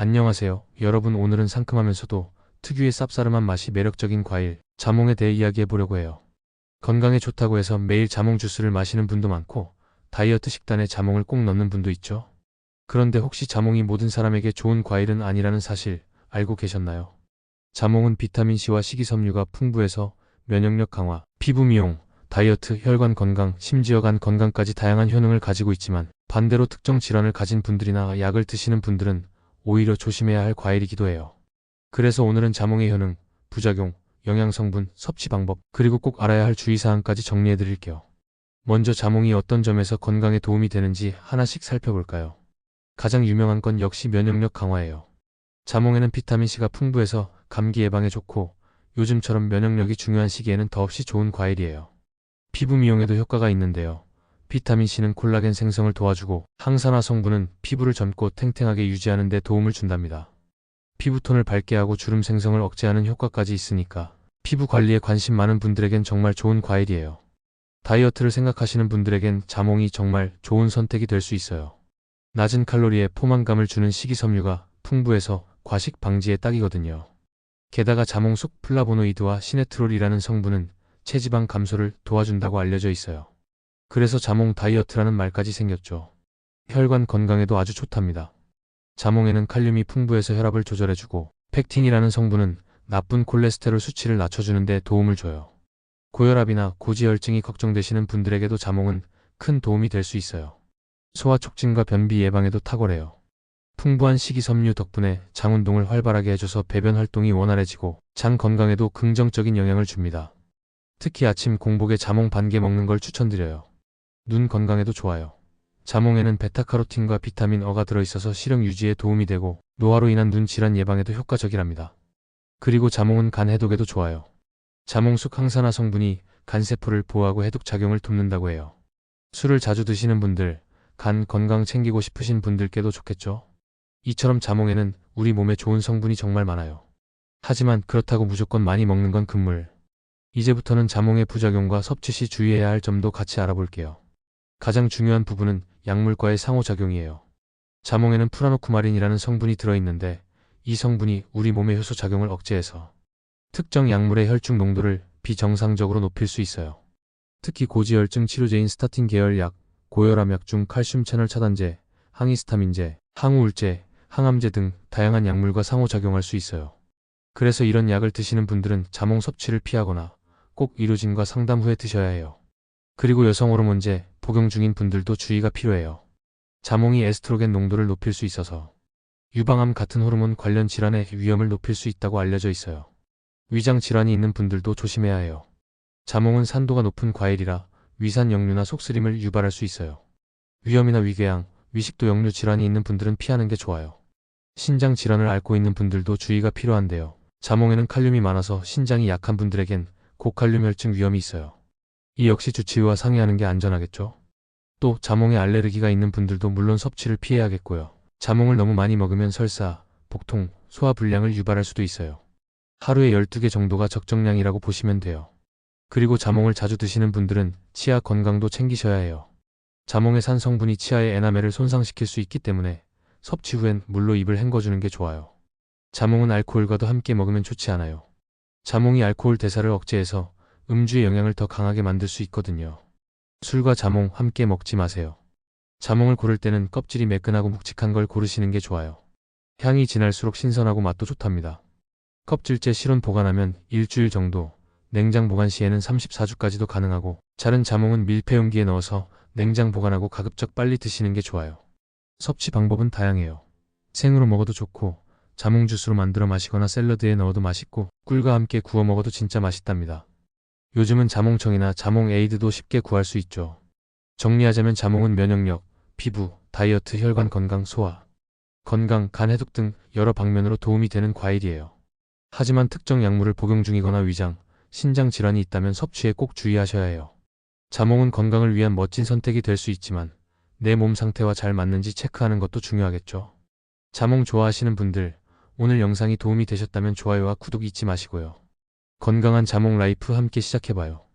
안녕하세요. 여러분 오늘은 상큼하면서도 특유의 쌉싸름한 맛이 매력적인 과일, 자몽에 대해 이야기해 보려고 해요. 건강에 좋다고 해서 매일 자몽 주스를 마시는 분도 많고 다이어트 식단에 자몽을 꼭 넣는 분도 있죠. 그런데 혹시 자몽이 모든 사람에게 좋은 과일은 아니라는 사실 알고 계셨나요? 자몽은 비타민C와 식이섬유가 풍부해서 면역력 강화, 피부 미용, 다이어트, 혈관 건강, 심지어 간 건강까지 다양한 효능을 가지고 있지만 반대로 특정 질환을 가진 분들이나 약을 드시는 분들은 오히려 조심해야 할 과일이기도 해요. 그래서 오늘은 자몽의 효능, 부작용, 영양 성분, 섭취 방법, 그리고 꼭 알아야 할 주의사항까지 정리해 드릴게요. 먼저 자몽이 어떤 점에서 건강에 도움이 되는지 하나씩 살펴볼까요? 가장 유명한 건 역시 면역력 강화예요. 자몽에는 비타민C가 풍부해서 감기 예방에 좋고 요즘처럼 면역력이 중요한 시기에는 더없이 좋은 과일이에요. 피부 미용에도 효과가 있는데요. 비타민C는 콜라겐 생성을 도와주고 항산화 성분은 피부를 젊고 탱탱하게 유지하는 데 도움을 준답니다. 피부톤을 밝게 하고 주름 생성을 억제하는 효과까지 있으니까 피부 관리에 관심 많은 분들에겐 정말 좋은 과일이에요. 다이어트를 생각하시는 분들에겐 자몽이 정말 좋은 선택이 될 수 있어요. 낮은 칼로리에 포만감을 주는 식이섬유가 풍부해서 과식 방지에 딱이거든요. 게다가 자몽 속 플라보노이드와 시네트롤이라는 성분은 체지방 감소를 도와준다고 알려져 있어요. 그래서 자몽 다이어트라는 말까지 생겼죠. 혈관 건강에도 아주 좋답니다. 자몽에는 칼륨이 풍부해서 혈압을 조절해주고 펙틴이라는 성분은 나쁜 콜레스테롤 수치를 낮춰주는 데 도움을 줘요. 고혈압이나 고지혈증이 걱정되시는 분들에게도 자몽은 큰 도움이 될 수 있어요. 소화 촉진과 변비 예방에도 탁월해요. 풍부한 식이섬유 덕분에 장 운동을 활발하게 해줘서 배변 활동이 원활해지고 장 건강에도 긍정적인 영향을 줍니다. 특히 아침 공복에 자몽 반 개 먹는 걸 추천드려요. 눈 건강에도 좋아요. 자몽에는 베타카로틴과 비타민 어가 들어있어서 시력 유지에 도움이 되고 노화로 인한 눈 질환 예방에도 효과적이랍니다. 그리고 자몽은 간 해독에도 좋아요. 자몽숙 항산화 성분이 간세포를 보호하고 해독 작용을 돕는다고 해요. 술을 자주 드시는 분들, 간 건강 챙기고 싶으신 분들께도 좋겠죠? 이처럼 자몽에는 우리 몸에 좋은 성분이 정말 많아요. 하지만 그렇다고 무조건 많이 먹는 건 금물. 이제부터는 자몽의 부작용과 섭취 시 주의해야 할 점도 같이 알아볼게요. 가장 중요한 부분은 약물과의 상호작용이에요. 자몽에는 프라노쿠마린이라는 성분이 들어있는데 이 성분이 우리 몸의 효소 작용을 억제해서 특정 약물의 혈중 농도를 비정상적으로 높일 수 있어요. 특히 고지혈증 치료제인 스타틴 계열 약, 고혈압 약 중 칼슘 채널 차단제, 항히스타민제, 항우울제, 항암제 등 다양한 약물과 상호작용할 수 있어요. 그래서 이런 약을 드시는 분들은 자몽 섭취를 피하거나 꼭 의료진과 상담 후에 드셔야 해요. 그리고 여성 호르몬제 복용 중인 분들도 주의가 필요해요. 자몽이 에스트로겐 농도를 높일 수 있어서 유방암 같은 호르몬 관련 질환의 위험을 높일 수 있다고 알려져 있어요. 위장 질환이 있는 분들도 조심해야 해요. 자몽은 산도가 높은 과일이라 위산 역류나 속쓰림을 유발할 수 있어요. 위염이나 위궤양, 위식도 역류 질환이 있는 분들은 피하는 게 좋아요. 신장 질환을 앓고 있는 분들도 주의가 필요한데요. 자몽에는 칼륨이 많아서 신장이 약한 분들에겐 고칼륨 혈증 위험이 있어요. 이 역시 주치의와 상의하는 게 안전하겠죠? 또 자몽에 알레르기가 있는 분들도 물론 섭취를 피해야겠고요. 자몽을 너무 많이 먹으면 설사, 복통, 소화 불량을 유발할 수도 있어요. 하루에 12개 정도가 적정량이라고 보시면 돼요. 그리고 자몽을 자주 드시는 분들은 치아 건강도 챙기셔야 해요. 자몽의 산 성분이 치아의 에나멜을 손상시킬 수 있기 때문에 섭취 후엔 물로 입을 헹궈주는 게 좋아요. 자몽은 알코올과도 함께 먹으면 좋지 않아요. 자몽이 알코올 대사를 억제해서 음주의 영향을 더 강하게 만들 수 있거든요. 술과 자몽 함께 먹지 마세요. 자몽을 고를 때는 껍질이 매끈하고 묵직한 걸 고르시는 게 좋아요. 향이 진할수록 신선하고 맛도 좋답니다. 껍질째 실온 보관하면 일주일 정도, 냉장 보관 시에는 34주까지도 가능하고 자른 자몽은 밀폐 용기에 넣어서 냉장 보관하고 가급적 빨리 드시는 게 좋아요. 섭취 방법은 다양해요. 생으로 먹어도 좋고 자몽 주스로 만들어 마시거나 샐러드에 넣어도 맛있고 꿀과 함께 구워 먹어도 진짜 맛있답니다. 요즘은 자몽청이나 자몽 에이드도 쉽게 구할 수 있죠. 정리하자면 자몽은 면역력, 피부, 다이어트, 혈관 건강, 소화, 건강, 간 해독 등 여러 방면으로 도움이 되는 과일이에요. 하지만 특정 약물을 복용 중이거나 위장, 신장 질환이 있다면 섭취에 꼭 주의하셔야 해요. 자몽은 건강을 위한 멋진 선택이 될 수 있지만 내 몸 상태와 잘 맞는지 체크하는 것도 중요하겠죠. 자몽 좋아하시는 분들, 오늘 영상이 도움이 되셨다면 좋아요와 구독 잊지 마시고요. 건강한 자몽 라이프 함께 시작해봐요.